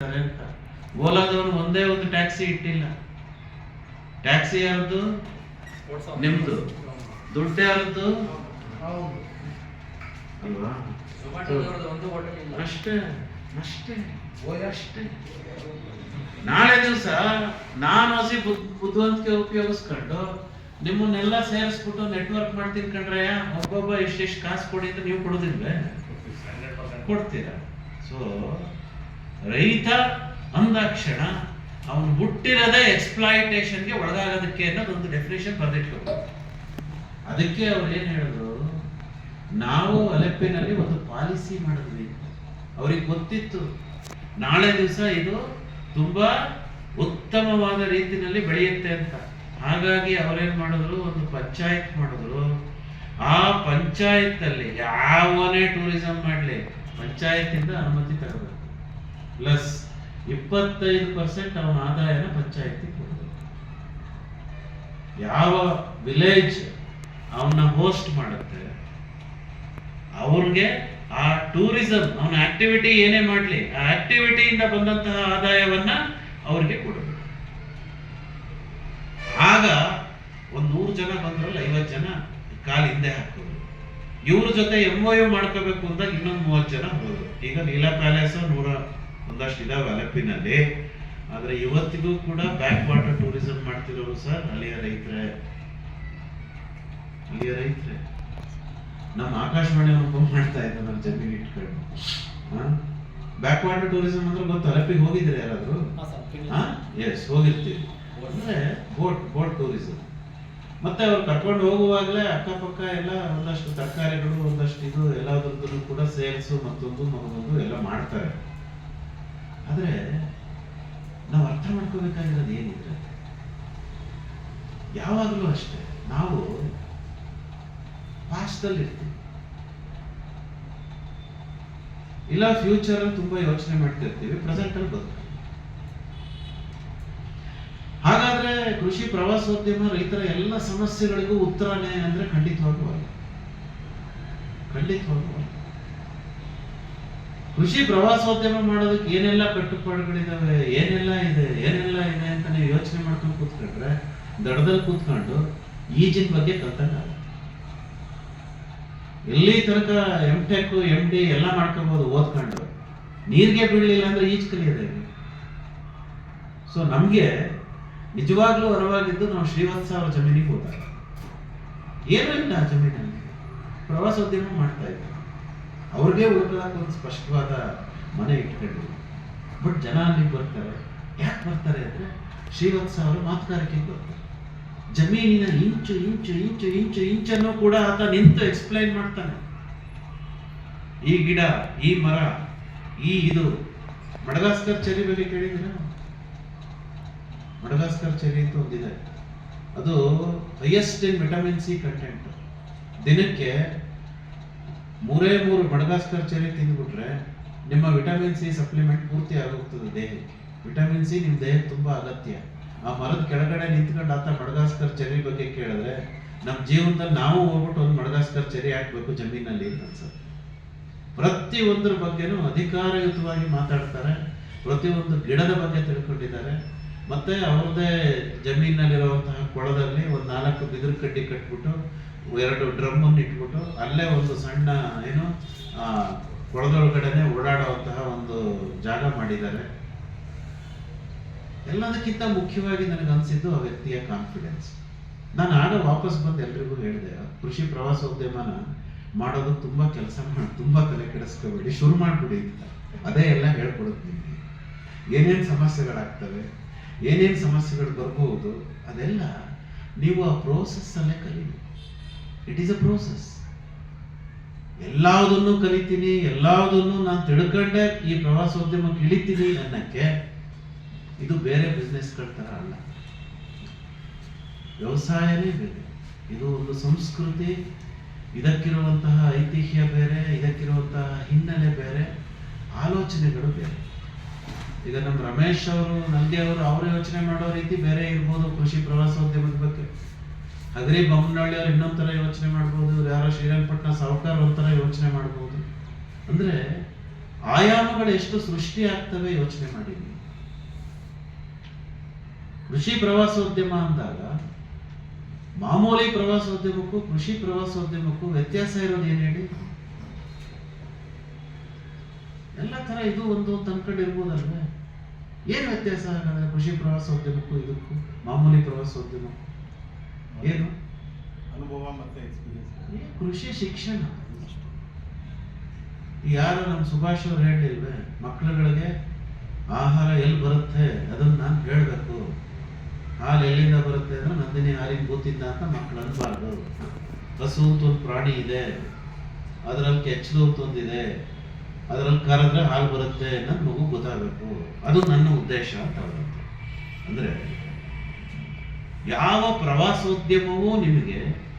ಅಂತ. ಒಂದೇ ಒಂದು ಟ್ಯಾಕ್ಸಿ ಇಟ್ಟಿಲ್ಲ. ಟ್ಯಾಕ್ಸಿ ಯಾರ್ದು ನಿಮ್ದು. ದುಡ್ಡು ಯಾರದ್ದು? ಅಲ್ವಾ? ಅಷ್ಟೇ ಅಷ್ಟೇ ಅಷ್ಟೇ. ನಾಳೆ ದಿವಸ ನಾನು ಹಸಿ ಬುದ್- ಬುದ್ಧಿವಂತಿಕೆ ಉಪಯೋಗಿಸ್ಕೊಂಡು ನಿಮ್ಮನ್ನೆಲ್ಲ ಸೇರಿಸ್ಬಿಟ್ಟು ನೆಟ್ವರ್ಕ್ ಮಾಡ್ತೀನಿ ಕಂಡ್ರೆ ಒಬ್ಬೊಬ್ಬ ಇಷ್ಟೆಷ್ಟು ಕಾಸು ಕೊಡಿ ಅಂತ ನೀವು ಕೊಡೋದಿಲ್ವೇ? ಕೊಡ್ತೀರಾ? ಸೊ ರೈತ ಅಂದಾಕ್ಷಣ ಅವನು ಹುಟ್ಟಿರೋದೇ ಎಕ್ಸ್ಪ್ಲಾಯಿಟೇಷನ್ಗೆ ಒಳಗಾಗೋದಕ್ಕೆ ಅನ್ನೋದೊಂದು ಡೆಫಿನೇಷನ್ ಬರೆದಿಟ್ಕೋಬೇಕು. ಅದಕ್ಕೆ ಅವ್ರು ಏನು ಹೇಳಿದ್ರು? ನಾವು ಅಲೆಪ್ಪಿನಲ್ಲಿ ಒಂದು ಪಾಲಿಸಿ ಮಾಡಿದ್ವಿ. ಅವ್ರಿಗೆ ಗೊತ್ತಿತ್ತು. ನಾಳೆ ದಿವಸ ಇದು ತುಂಬಾ ಉತ್ತಮವಾದ ರೀತಿಯಲ್ಲಿ ಬೆಳೆಯುತ್ತೆ ಅಂತ. ಹಾಗಾಗಿ ಅವ್ರೇನ್ ಮಾಡಿದ್ರು? ಒಂದು ಪಂಚಾಯತ್ ಮಾಡಿದ್ರು. ಆ ಪಂಚಾಯತ್ ಅಲ್ಲಿ ಯಾವನೇ ಟೂರಿಸಂ ಮಾಡ್ಲಿ ಪಂಚಾಯತ್ ಇಂದ ಅನುಮತಿ ತಗೋಬೇಕು. ಪ್ಲಸ್ ಇಪ್ಪತ್ತೈದು ಪರ್ಸೆಂಟ್ ಅವನ ಆದಾಯನ ಪಂಚಾಯತಿ ಕೊಡಬೇಕು ಯಾವ ವಿಲೇಜ್ ಅವನ್ನ ಹೋಸ್ಟ್ ಮಾಡುತ್ತೆ ಅವ್ರಿಗೆ ಆ ಟೂರಿಸಂ ಅವನ ಆಕ್ಟಿವಿಟಿ ಏನೇ ಮಾಡಲಿ, ಆ ಆಕ್ಟಿವಿಟಿಯಿಂದ ಬಂದಂತಹ ಆದಾಯವನ್ನ ಅವ್ರಿಗೆ ಕೊಡಬೇಕು ಆಗ ಒಂದ್ ನೂರು ಜನ ಬಂದ್ರಲ್ಲ, ಐವತ್ತು ಜನ ಕಾಲ್ ಹಿಂದೆ ಹಾಕೋದು. ಇವ್ರ ಜೊತೆ ಎಂ ಮಾಡ್ಕೋಬೇಕು ಅಂದಾಗ ಇನ್ನೊಂದು ಮೂವತ್ತು ಜನ ಹೋದ್ರು ಈಗ ಲೀಲಾ ಪ್ಯಾಲೇಸ್ ನೂರ ಒಂದಷ್ಟು ಇದಾವೆ ಅಲೆಪ್ಪಿನಲ್ಲಿ. ಆದರೆ ಇವತ್ತಿಗೂ ಕೂಡ ಬ್ಯಾಕ್ ವಾಟರ್ ಟೂರಿಸಂ ಮಾಡ್ತಿರೋರು ಸರ್ ಅಲ್ಲಿಯ ರೈತರೇ. ಅಲ್ಲಿಯ ರೈತರೇ. ನಮ್ಮ ಆಕಾಶವಾಣಿ ಫೋನ್ ಮಾಡ್ತಾ ಇದ್ದ ನಮ್ಮ ಜಮೀನು ಇಟ್ಕೊಂಡು. ಬ್ಯಾಕ್ ವಾಟರ್ ಟೂರಿಸಂ ಅಂದ್ರೆ ಗೊತ್ತು? ಅಲಪಿಗೆ ಹೋಗಿದ್ರೆ ಯಾರಾದ್ರು? ಎಸ್ ಹೋಗಿರ್ತೀವಿ. ಅಂದ್ರೆ ಬೋಟ್ ಬೋಟ್ ಟೂರಿಸಂ ಮತ್ತೆ ಅವ್ರು ಕರ್ಕೊಂಡು ಹೋಗುವಾಗಲೇ ಅಕ್ಕಪಕ್ಕ ಎಲ್ಲ ಒಂದಷ್ಟು ತರಕಾರಿಗಳು ಒಂದಷ್ಟು ಇದು ಎಲ್ಲದರದ್ದು ಕೂಡ ಸೇಲ್ಸು ಮತ್ತೊಂದು ಮಗದೊಂದು ಎಲ್ಲ ಮಾಡ್ತಾರೆ. ಆದ್ರೆ ನಾವು ಅರ್ಥ ಮಾಡ್ಕೋಬೇಕಾಗಿರೋದು ಏನಿದ್ರೆ, ಯಾವಾಗಲೂ ಅಷ್ಟೇ, ನಾವು ಪಾಸ್ಟಲ್ಲಿ ಇರ್ತೀವಿ. ಇಲ್ಲ ಫ್ಯೂಚರ್ ತುಂಬಾ ಯೋಚನೆ ಮಾಡ್ತಿರ್ತೀವಿ ಪ್ರೆಸೆಂಟ್ ಅಲ್ಲಿ ಬದುಕು ಹಾಗಾದ್ರೆ ಕೃಷಿ ಪ್ರವಾಸೋದ್ಯಮ ರೈತರ ಎಲ್ಲ ಸಮಸ್ಯೆಗಳಿಗೂ ಉತ್ತರನೇ ಅಂದ್ರೆ ಖಂಡಿತವಾಗೂ ಅಲ್ಲ. ಖಂಡಿತವಾಗೂ ಅಲ್ಲ. ಕೃಷಿ ಪ್ರವಾಸೋದ್ಯಮ ಮಾಡೋದಕ್ಕೆ ಏನೆಲ್ಲ ಕಟ್ಟುಪಾಡುಗಳಿದಾವೆ ಏನೆಲ್ಲ ಇದೆ ಏನೆಲ್ಲ ಇದೆ ಅಂತ ನೀವು ಯೋಚನೆ ಮಾಡ್ಕೊಂಡು ಕೂತ್ಕೊಂಡ್ರೆ, ದಡದಲ್ಲಿ ಕೂತ್ಕೊಂಡು ಈಜಿನ ಬಗ್ಗೆ ಕಲ್ತಂಗಾಗ ಎಲ್ಲಿ ತನಕ ಎಂ ಟೆಕ್ ಎಂ ಡಿ ಎಲ್ಲ ಮಾಡ್ಕೋಬಹುದು ಓದ್ಕೊಂಡು, ನೀರಿಗೆ ಬೀಳಲಿಲ್ಲ ಅಂದ್ರೆ ಈಜ್ ಕಲಿಯೋದೇ ಸೊ ನಮ್ಗೆ ನಿಜವಾಗ್ಲೂ ಅರವಾಗಿದ್ದು ನಾವು ಶ್ರೀವತ್ಸ ಅವರ ಜಮೀನಿಗೆ ಹೋದಾಗ. ಏನೂ ಇಲ್ಲ ಜಮೀನಲ್ಲಿ. ಪ್ರವಾಸೋದ್ಯಮ ಮಾಡ್ತಾ ಇದ್ದಾರೆ. ಅವ್ರಿಗೆ ಉಳ್ಕೊಳ್ಳೋಕೆ ಒಂದು ಸ್ಪಷ್ಟವಾದ ಮನೆ ಇಟ್ಕೊಂಡು ಬಟ್ ಜನ ಅಲ್ಲಿಗೆ ಬರ್ತಾರೆ. ಯಾಕೆ ಬರ್ತಾರೆ ಅಂದರೆ ಶ್ರೀವತ್ಸ ಅವರು ಮಾತುಗಾರಿಕೆಗೆ ಬರ್ತಾರೆ. ಜಮೀನಿನ ಇಂಚು ಇಂಚು ಇಂಚು ಇಂಚು, ಇಂಚನ್ನು ಕೂಡ ಆತ ನಿಂತು ಎಕ್ಸ್ಪ್ಲೈನ್ ಮಾಡ್ತಾನೆ. ಈ ಗಿಡ, ಈ ಮರ, ಈ ಇದು. ಮಡಗಾಸ್ಕರ್ ಚೆರಿ ಬಗ್ಗೆ ಕೇಳಿದಿರ ಮಡಗಾಸ್ಕರ್ ಚೆರಿ ಅಂತ ಒಂದಿದೆ. ಅದು highest in vitamin C content ದಿನಕ್ಕೆ ಮೂರೇ ಮೂರು ಮಡಗಾಸ್ಕರ್ ಚೆರಿ ತಿಂದ್ಬಿಟ್ರೆ ನಿಮ್ಮ ವಿಟಮಿನ್ ಸಿ ಸಪ್ಲಿಮೆಂಟ್ ಪೂರ್ತಿ ಆಗೋಗ್ತದೆ ದೇಹಕ್ಕೆ. ವಿಟಮಿನ್ ಸಿ ನಿಮ್ಮ ದೇಹಕ್ಕೆ ತುಂಬ ಅಗತ್ಯ. ಆ ಮರದ ಕೆಳಗಡೆ ನಿಂತ್ಕೊಂಡು ಆತ ಮಡಗಾಸ್ಕರ್ ಚೆರಿ ಬಗ್ಗೆ ಕೇಳಿದ್ರೆ ನಮ್ಮ ಜೀವನದಲ್ಲಿ ನಾವು ಹೋಗ್ಬಿಟ್ಟು ಒಂದು ಮಡಗಾಸ್ಕರ್ ಚೆರಿ ಹಾಕ್ಬೇಕು ಜಮೀನಲ್ಲಿ ಅಂತ ಅನ್ಸುತ್ತೆ. ಪ್ರತಿಯೊಂದರ ಬಗ್ಗೆನೂ ಅಧಿಕಾರಯುತವಾಗಿ ಮಾತಾಡ್ತಾರೆ ಪ್ರತಿಯೊಂದು ಗಿಡದ ಬಗ್ಗೆ ತಿಳ್ಕೊಂಡಿದ್ದಾರೆ. ಮತ್ತೆ ಅವ್ರದ್ದೇ ಜಮೀನಲ್ಲಿರುವಂತಹ ಕೊಳದಲ್ಲಿ ಒಂದು ನಾಲ್ಕು ಬಿದಿರು ಕಡ್ಡಿ ಕಟ್ಬಿಟ್ಟು ಎರಡು ಡ್ರಮ್ ಅನ್ನು ಇಟ್ಬಿಟ್ಟು ಅಲ್ಲೇ ಒಂದು ಸಣ್ಣ ಏನು ಕೊಳದೊಳಗಡೆನೆ ಓಡಾಡುವಂತಹ ಒಂದು ಜಾಗ ಮಾಡಿದ್ದಾರೆ. ಎಲ್ಲದಕ್ಕಿಂತ ಮುಖ್ಯವಾಗಿ ನನಗೆ ಅನ್ಸಿದ್ದು ಆ ವ್ಯಕ್ತಿಯ ಕಾನ್ಫಿಡೆನ್ಸ್ ನಾನು ಆಗ ವಾಪಸ್ ಬಂದು ಎಲ್ರಿಗೂ ಹೇಳಿದೆ, ಕೃಷಿ ಪ್ರವಾಸೋದ್ಯಮನ ಮಾಡೋದು ತುಂಬ ಕೆಲಸ ಮಾಡಿ, ತುಂಬ ತಲೆ ಕೆಡಿಸ್ಕೋಬೇಡಿ, ಶುರು ಮಾಡ್ಬಿಡಿ ಅಂತ. ಅದೇ ಎಲ್ಲ ಹೇಳ್ಕೊಡುತ್ತೀನಿ ಏನೇನು ಸಮಸ್ಯೆಗಳಾಗ್ತವೆ, ಏನೇನು ಸಮಸ್ಯೆಗಳು ಬರ್ಬೋದು ಅದೆಲ್ಲ ನೀವು ಆ ಪ್ರೋಸೆಸ್ ಅಲ್ಲೇ ಕಲೀರಿ ಇಟ್ ಈಸ್ ಅ ಪ್ರೋಸೆಸ್ ಎಲ್ಲದನ್ನು ಕಲಿತೀನಿ ಎಲ್ಲದನ್ನು ನಾನು ತಿಳ್ಕೊಂಡೆ ಈ ಪ್ರವಾಸೋದ್ಯಮಕ್ಕೆ ಇಳಿತೀನಿ ಅನ್ನಕ್ಕೆ ಇದು ಬೇರೆ ಬಿಸ್ನೆಸ್ಗಳ ತರ ಅಲ್ಲ. ವ್ಯವಸಾಯನೇ ಬೇರೆ. ಇದು ಒಂದು ಸಂಸ್ಕೃತಿ, ಇದಕ್ಕಿರುವಂತಹ ಐತಿಹ್ಯ ಬೇರೆ, ಇದಕ್ಕಿರುವಂತಹ ಹಿನ್ನೆಲೆ ಬೇರೆ, ಆಲೋಚನೆಗಳು ಬೇರೆ. ಈಗ ನಮ್ಮ ರಮೇಶ್ ಅವರು, ನಂದಿ ಅವರು ಅವರು ಯೋಚನೆ ಮಾಡೋ ರೀತಿ ಬೇರೆ ಇರ್ಬೋದು ಕೃಷಿ ಪ್ರವಾಸೋದ್ಯಮದ ಬಗ್ಗೆ. ಹಗರಿ ಬೊಮ್ಮನಹಳ್ಳಿ ಅವ್ರು ಇನ್ನೊಂದ್ ತರ ಯೋಚನೆ ಮಾಡ್ಬೋದು ಯಾರೋ ಶ್ರೀರಂಗಪಟ್ಟಣ ಸಾವುಕಾರ ಒಂಥರ ಯೋಚನೆ ಮಾಡ್ಬೋದು. ಅಂದ್ರೆ ಆಯಾಮಗಳು ಎಷ್ಟು ಸೃಷ್ಟಿ ಆಗ್ತವೆ ಯೋಚನೆ ಮಾಡಿ. ಕೃಷಿ ಪ್ರವಾಸೋದ್ಯಮ ಅಂದಾಗ ಮಾಮೂಲಿ ಪ್ರವಾಸೋದ್ಯಮಕ್ಕೂ ಕೃಷಿ ಪ್ರವಾಸೋದ್ಯಮಕ್ಕೂ ವ್ಯತ್ಯಾಸ ಇರೋದು ಏನ್ ಹೇಳಿ? ಎಲ್ಲ ತರ ಇದು ಒಂದು ಅಂತ ಇರ್ಬೋದಲ್ವೇ? ಏನ್ ವ್ಯತ್ಯಾಸ ಕೃಷಿ ಪ್ರವಾಸೋದ್ಯಮಕ್ಕೂ ಇದಕ್ಕೂ, ಮಾಮೂಲಿ ಪ್ರವಾಸೋದ್ಯಮಕ್ಕೂ? ಏನು? ಅನುಭವ ಮತ್ತೆ ಎಕ್ಸ್ಪೀರಿಯನ್ಸ್ ಕೃಷಿ ಶಿಕ್ಷಣ. ಯಾರು ನಮ್ಮ ಸುಭಾಷ್ ಅವ್ರು ಹೇಳಿಲ್ವೇ ಮಕ್ಕಳುಗಳಿಗೆ ಆಹಾರ ಎಲ್ಲಿ ಬರುತ್ತೆ ಅದನ್ನ ನಾನು ಹೇಳಬೇಕು. ಹಾಲು ಎಲ್ಲಿಂದ ಬರುತ್ತೆ ಅಂದ್ರೆ ನಂದಿನಿ ಹಾಲಿನ ಗೊತ್ತಿದ್ದ ಅಂತ ಮಕ್ಕಳು ಅನ್ಬಾರ್ದು. ಹಸು ಅಂತ ಒಂದು ಪ್ರಾಣಿ ಇದೆ ಅದರಲ್ಲಿ ಕೆಚ್ಚಲು ಅಂತ ಒಂದಿದೆ ಅದರಲ್ಲಿ ಕರೆದ್ರೆ ಹಾಲು ಬರುತ್ತೆ ಅನ್ನೋದು ಮಗು ಗೊತ್ತಾಗಬೇಕು. ಅದು ನನ್ನ ಉದ್ದೇಶ ಅಂತ ಅಂದ್ರೆ ಯಾವ ಪ್ರವಾಸೋದ್ಯಮವೂ ನಿಮಗೆ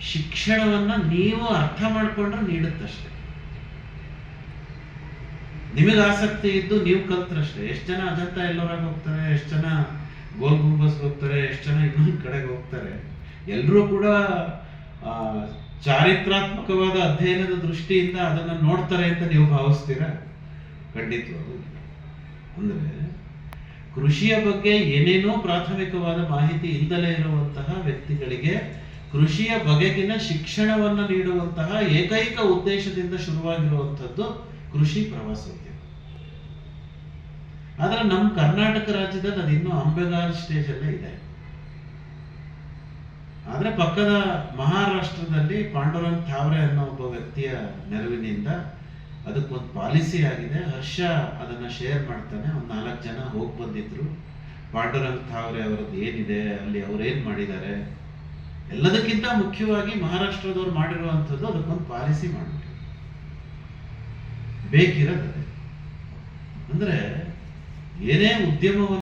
ಶಿಕ್ಷಣವನ್ನ ನೀವು ಅರ್ಥ ಮಾಡಿಕೊಂಡ್ರೆ ನೀಡುತ್ತಷ್ಟೇ. ನಿಮಗೆ ಆಸಕ್ತಿ ಇದ್ದು ನೀವು ಕಲ್ತ್ರಷ್ಟೇ. ಎಷ್ಟು ಜನ ಅಜಂತ ಎಲ್ಲೋರಾಗ ಹೋಗ್ತಾರೆ, ಎಷ್ಟು ಜನ ಗೋಲ್ ಗುಂಬಸ್ಗೆ ಹೋಗ್ತಾರೆ, ಎಷ್ಟು ಜನ ಇನ್ನೊಂದು ಕಡೆಗೆ ಹೋಗ್ತಾರೆ. ಎಲ್ಲರೂ ಕೂಡ ಚಾರಿತ್ರಾತ್ಮಕವಾದ ಅಧ್ಯಯನದ ದೃಷ್ಟಿಯಿಂದ ಅದನ್ನ ನೋಡ್ತಾರೆ ಅಂತ ನೀವು ಭಾವಿಸ್ತೀರಾ? ಖಂಡಿತವಾಗೂ ಅಂದರೆ ಕೃಷಿಯ ಬಗ್ಗೆ ಏನೇನೋ ಪ್ರಾಥಮಿಕವಾದ ಮಾಹಿತಿ ಇಲ್ಲದಲೇ ಇರುವಂತಹ ವ್ಯಕ್ತಿಗಳಿಗೆ ಕೃಷಿಯ ಬಗೆಗಿನ ಶಿಕ್ಷಣವನ್ನು ನೀಡುವಂತಹ ಏಕೈಕ ಉದ್ದೇಶದಿಂದ ಶುರುವಾಗಿರುವಂಥದ್ದು ಕೃಷಿ ಪ್ರವಾಸೋದ್ಯಮ. ಆದ್ರೆ ನಮ್ಮ ಕರ್ನಾಟಕ ರಾಜ್ಯದಲ್ಲಿ ಅದು ಇನ್ನೂ ಅಂಬೆಗಾಲ್ ಸ್ಟೇಜ್ ಅಲ್ಲೇ ಇದೆ. ಆದ್ರೆ ಪಕ್ಕದ ಮಹಾರಾಷ್ಟ್ರದಲ್ಲಿ ಪಾಂಡುರಂಗ್ ಥಾವ್ರೆ ಅನ್ನೋ ಒಬ್ಬ ವ್ಯಕ್ತಿಯ ನೆರವಿನಿಂದ ಅದಕ್ಕೊಂದು ಪಾಲಿಸಿ ಆಗಿದೆ. ಹರ್ಷ ಅದನ್ನ ಶೇರ್ ಮಾಡ್ತಾನೆ. ಒಂದು ನಾಲ್ಕು ಜನ ಹೋಗಿ ಬಂದಿದ್ರು. ಪಾಂಡುರಂಗ್ ಥಾವ್ರೆ ಅವರದ್ದು ಏನಿದೆ? ಅಲ್ಲಿ ಅವ್ರೇನು ಮಾಡಿದ್ದಾರೆ? ಎಲ್ಲದಕ್ಕಿಂತ ಮುಖ್ಯವಾಗಿ ಮಹಾರಾಷ್ಟ್ರದವ್ರು ಮಾಡಿರುವಂಥದ್ದು ಅದಕ್ಕೊಂದು ಪಾಲಿಸಿ ಮಾಡ್ಬಿಟ್ಟು. ಬೇಕಿರೋದೇ ಅಂದ್ರೆ ಏನೇ ಉದ್ಯಮವನ್ನು